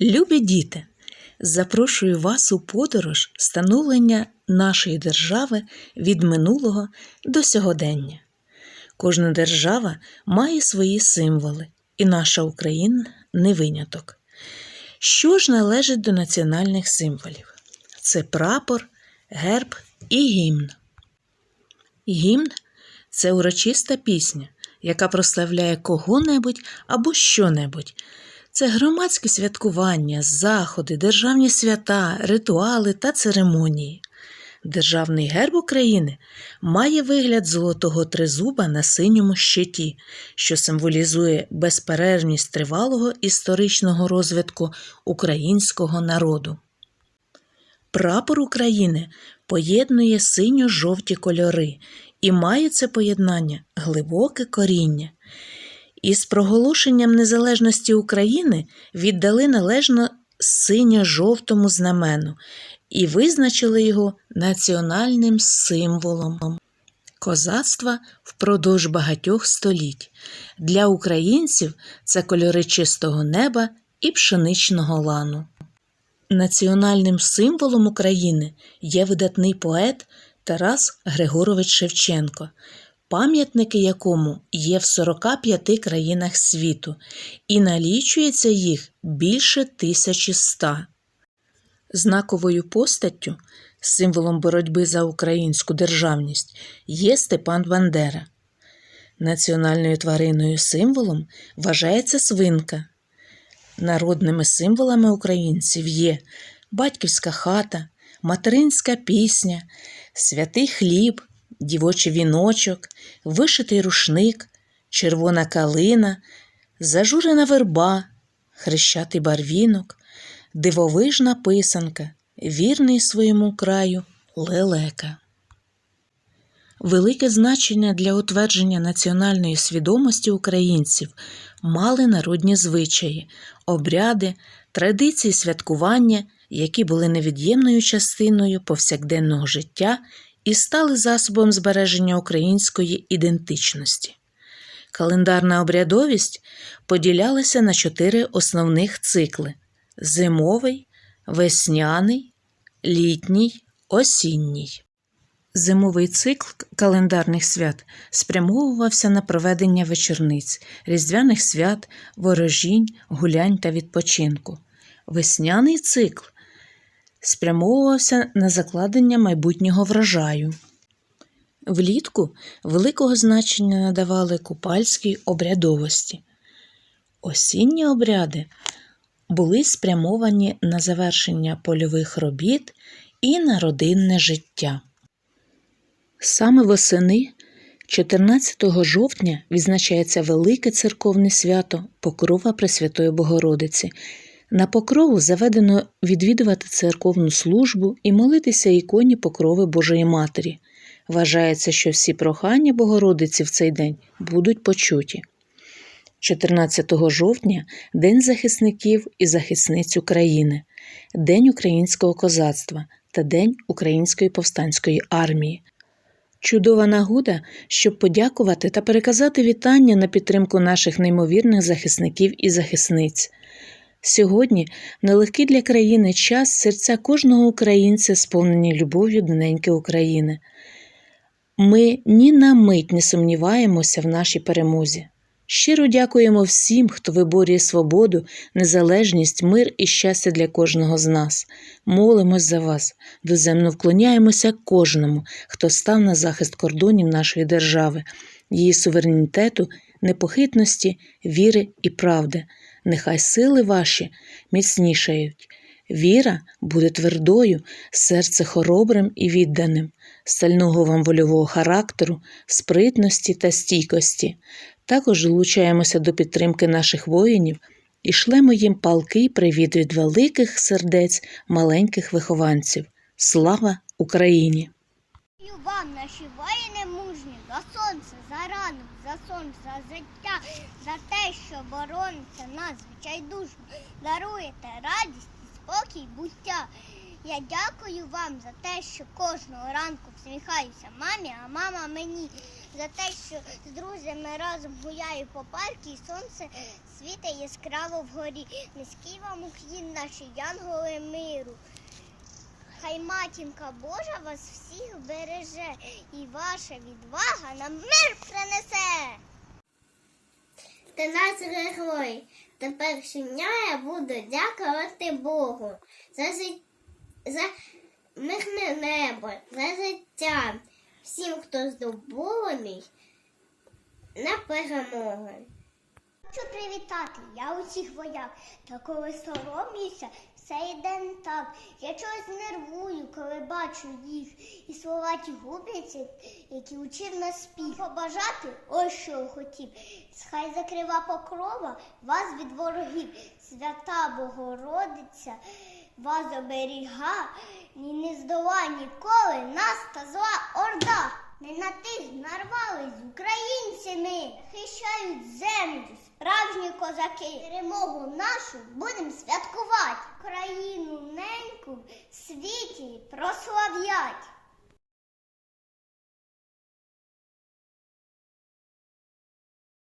Любі діти, запрошую вас у подорож становлення нашої держави від минулого до сьогодення. Кожна держава має свої символи, і наша Україна не виняток. Що ж належить до національних символів? Це прапор, герб і гімн. Гімн це урочиста пісня, яка прославляє кого-небудь або що-небудь. Це громадське святкування, заходи, державні свята, ритуали та церемонії. Державний герб України має вигляд золотого тризуба на синьому щиті, що символізує безперервність тривалого історичного розвитку українського народу. Прапор України поєднує синьо-жовті кольори і має це поєднання глибоке коріння. Із проголошенням незалежності України віддали належно синьо-жовтому знамену і визначили його національним символом козацтва впродовж багатьох століть. Для українців це кольори чистого неба і пшеничного лану. Національним символом України є видатний поет Тарас Григорович Шевченко, пам'ятники якому є в 45 країнах світу, і налічується їх більше 1100. Знаковою постаттю, символом боротьби за українську державність, є Степан Бандера. Національною твариною символом вважається свинка. Народними символами українців є батьківська хата, материнська пісня, святий хліб, дівочий віночок, вишитий рушник, червона калина, зажурена верба, хрещатий барвінок, дивовижна писанка, вірний своєму краю лелека. Велике значення для утвердження національної свідомості українців мали народні звичаї, обряди, традиції святкування, які були невід'ємною частиною повсякденного життя і стали засобом збереження української ідентичності. Календарна обрядовість поділялася на чотири основних цикли: зимовий, весняний, літній, осінній. Зимовий цикл календарних свят спрямовувався на проведення вечорниць, різдвяних свят, ворожінь, гулянь та відпочинку. Весняний цикл спрямовувався на закладення майбутнього врожаю. Влітку великого значення надавали купальській обрядовості. Осінні обряди були спрямовані на завершення польових робіт і на родинне життя. Саме восени 14 жовтня відзначається велике церковне свято Покрова Пресвятої Богородиці. На покрову заведено відвідувати церковну службу і молитися іконі Покрови Божої Матері. Вважається, що всі прохання Богородиці в цей день будуть почуті. 14 жовтня День захисників і захисниць України, День українського козацтва та День Української повстанської армії. Чудова нагода, щоб подякувати та переказати вітання на підтримку наших неймовірних захисників і захисниць. Сьогодні нелегкий для країни час серця кожного українця сповнені любов'ю до неньки України. Ми ні на мить не сумніваємося в нашій перемозі. Щиро дякуємо всім, хто виборює свободу, незалежність, мир і щастя для кожного з нас. Молимось за вас, доземно вклоняємося кожному, хто став на захист кордонів нашої держави, її суверенітету, непохитності, віри і правди. Нехай сили ваші міцнішають. Віра буде твердою, серце хоробрим і відданим, стального вам вольового характеру, спритності та стійкості. Також долучаємося до підтримки наших воїнів і шлемо їм палкий привіт від великих сердець маленьких вихованців. Слава Україні! Дякую вам, наші воїни мужні, за сонце, за ранок, за сон, за життя, за те, що бороните нас відчайдушно, даруєте радість і спокій буття. Я дякую вам за те, що кожного ранку всміхаюся мамі, а мама мені. за те, що з друзями разом гуляю по парку і сонце світить яскраво вгорі. Низький вам уклін наші янголи миру. Хай матінка Божа вас всіх береже, і ваша відвага нам мир принесе. Ти нас герой. Тепер щодня я буду дякувати Богу за, жит... за мирне небо, за життя. Всім, хто здобулений на перемогу. Хочу привітати, я усіх вояк, та коли соромлюся, все йде не так. Я чогось нервую, коли бачу їх, і слова ті губляться, які учив на спів. Побажати, ось що хотів. Хай закрива покрова вас від ворогів. Свята Богородиця вас оберіга, ні не здола ніколи нас та зла орда. Не на тих нарвались українцями, хищають землю, справжні козаки. Перемогу нашу будемо святкувати. Країну неньку в світі прослав'ять.